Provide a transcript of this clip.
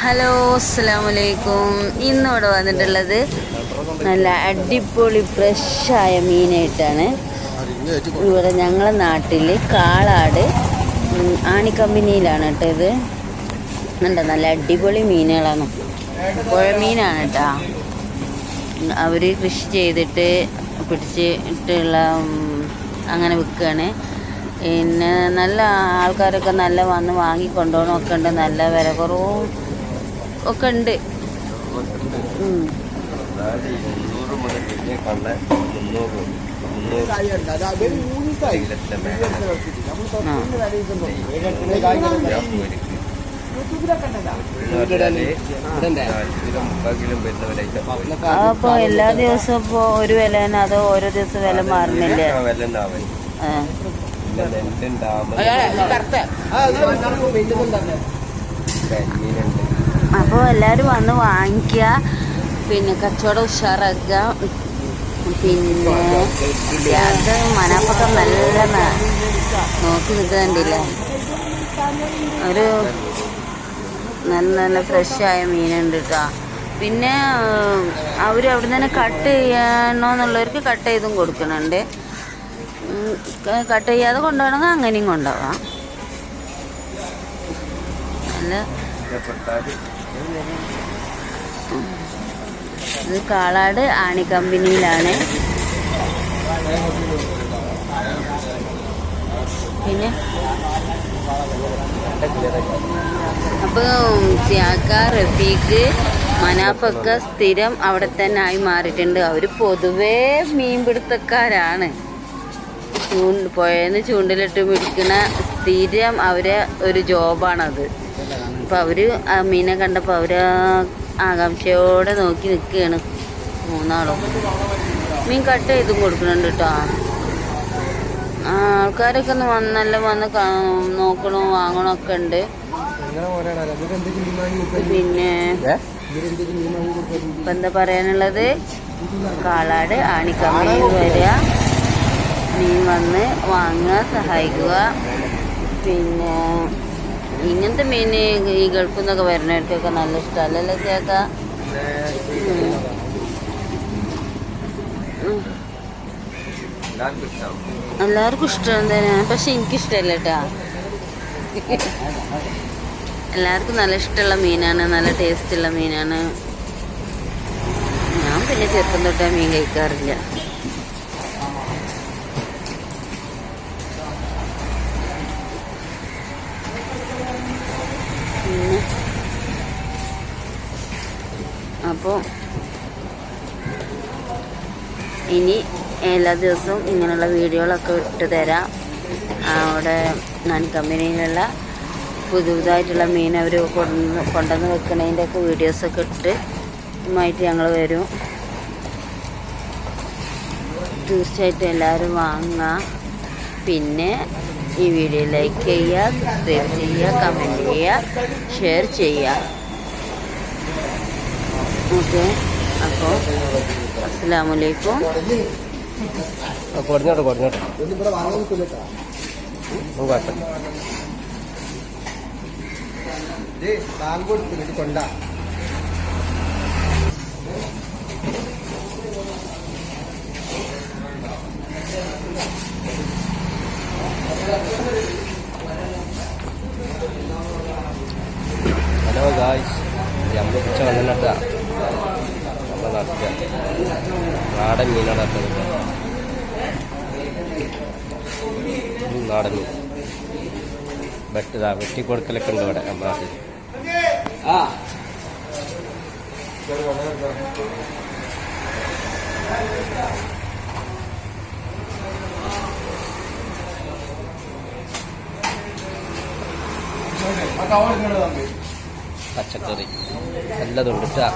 Hello അസ്സാം വലൈക്കും ഇന്നിവിടെ വന്നിട്ടുള്ളത് നല്ല അടിപൊളി ഫ്രഷായ മീനായിട്ടാണ്. ഇവിടെ ഞങ്ങളെ നാട്ടിൽ കാളാട് ഉം, ആണി കമ്പനിയിലാണ് കേട്ടോ ഇത്. എന്താ നല്ല അടിപൊളി മീനുകളാണ്. പുഴ മീനാണ് കേട്ടോ അവർ കൃഷി ചെയ്തിട്ട് പിടിച്ചിട്ടുള്ള അങ്ങനെ വിൽക്കുകയാണ് പിന്നെ നല്ല ആൾക്കാരൊക്കെ നല്ല വന്ന് ഒക്കെ ഉണ്ട് നല്ല വില കുറവും ഒക്കെ ഉണ്ട്. അപ്പൊ എല്ലാ ദിവസവും ഇപ്പൊ ഒരു വില തന്നെ അതോ ഓരോ ദിവസം വില മാറുന്നില്ലേ? അപ്പോൾ എല്ലാവരും വന്ന് വാങ്ങിക്കുക പിന്നെ കച്ചവടം ഉഷാറാക്കുക പിന്നെ അത് മനാപ്പൊക്കെ നല്ല നോക്കി നിൽക്കുന്നുണ്ടില്ലേ ഒരു നല്ല നല്ല ഫ്രഷായ മീനുണ്ട് കേട്ടോ പിന്നെ അവർ അവിടെ തന്നെ കട്ട് ചെയ്യണമെന്നുള്ളവർക്ക് കട്ട് ചെയ്തും കൊടുക്കുന്നുണ്ട് കട്ട് ചെയ്യാതെ കൊണ്ടുപോകണമെങ്കിൽ അങ്ങനെയും കൊണ്ടുപോകാം നല്ല ഇത് കാളാട് ആണി കമ്പനിയിലാണ്. പിന്നെ? അപ്പം സിയാക്ക റഫീഖ് മനാഫക്ക സ്ഥിരം അവിടെ തന്നെ ആയി മാറിയിട്ടുണ്ട്. അവർ പൊതുവേ മീൻപിടുത്തക്കാരാണ്. ചൂണ്ട് പുഴന്ന് ചൂണ്ടിലിട്ട് പിടിക്കുന്ന സ്ഥിരം അവരെ ഒരു ജോബാണത്. അപ്പോൾ അവർ ആ മീനെ കണ്ടപ്പോൾ അവർ ആകാംക്ഷയോടെ നോക്കി നിൽക്കുകയാണ് മൂന്നാളും. മീൻ കട്ട് ചെയ്തും കൊടുക്കുന്നുണ്ട് കേട്ടോ ആ, ആൾക്കാരൊക്കെ ഒന്ന് വന്നല്ല വന്ന് നോക്കണോ വാങ്ങണോ ഒക്കെ ഉണ്ട്. പിന്നെ ഇപ്പം എന്താ പറയാനുള്ളത്? കാളാട് ആണിക്കമ്മയിൽ വരിക. മീൻ വന്ന് വാങ്ങുക സഹായിക്കുക. പിന്നെ ഇങ്ങനത്തെ മീൻ ഈ ഗൾഫിൽ നിന്നൊക്കെ വരുന്നവർക്കൊക്കെ നല്ല ഇഷ്ടമല്ലേ ചേക്ക എല്ലാവർക്കും ഇഷ്ടം തന്നെയാണ് പക്ഷെ എനിക്കിഷ്ടമല്ല കേട്ടാ. എല്ലാവർക്കും നല്ല ഇഷ്ടമുള്ള മീനാണ് നല്ല ടേസ്റ്റുള്ള മീനാണ്. ഞാൻ പിന്നെ ചെറുപ്പം തൊട്ടേ മീൻ കഴിക്കാറില്ല. പിന്നെ അപ്പോൾ ഇനി എല്ലാ ദിവസവും ഇങ്ങനെയുള്ള വീഡിയോകളൊക്കെ ഇട്ട് തരാം. അവിടെ നാൻ കമ്പനിയിലുള്ള പുതു പുതുതായിട്ടുള്ള മീൻ അവർ കൊണ്ടുവന്ന് കൊണ്ടുവന്ന് വെക്കണതിന്റെയൊക്കെ വീഡിയോസൊക്കെ ഇട്ട് ആയിട്ട് ഞങ്ങൾ വരും. തീർച്ചയായിട്ടും എല്ലാവരും വാങ്ങുക. പിന്നെ ഈ വീഡിയോ ലൈക്ക് ചെയ്യുക സബ്സ്ക്രൈബ് ചെയ്യുക കമന്റ് ചെയ്യുക ഷെയർ ചെയ്യുക. ഓക്കെ അപ്പോൾ അസ്സാമലൈക്കും കൊടുഞ്ഞോട്ടെ കുഴപ്പമില്ല. കൊണ്ടാ. ഹലോ ഗായ്സ് നമ്മൾ ഉച്ച വന്നിട്ടാ നമ്മൾ നടക്കുക നാടൻ മീനാണ് നടത്തുന്നത് നാടൻ മീൻ. വെട്ടതാ വെട്ടിക്കൊടുക്കലൊക്കെ ഉണ്ട് ഇവിടെ നമ്മുടെ നാട്ടിൽ പച്ചക്കറി. നല്ലതുണ്ട് കേട്ടാ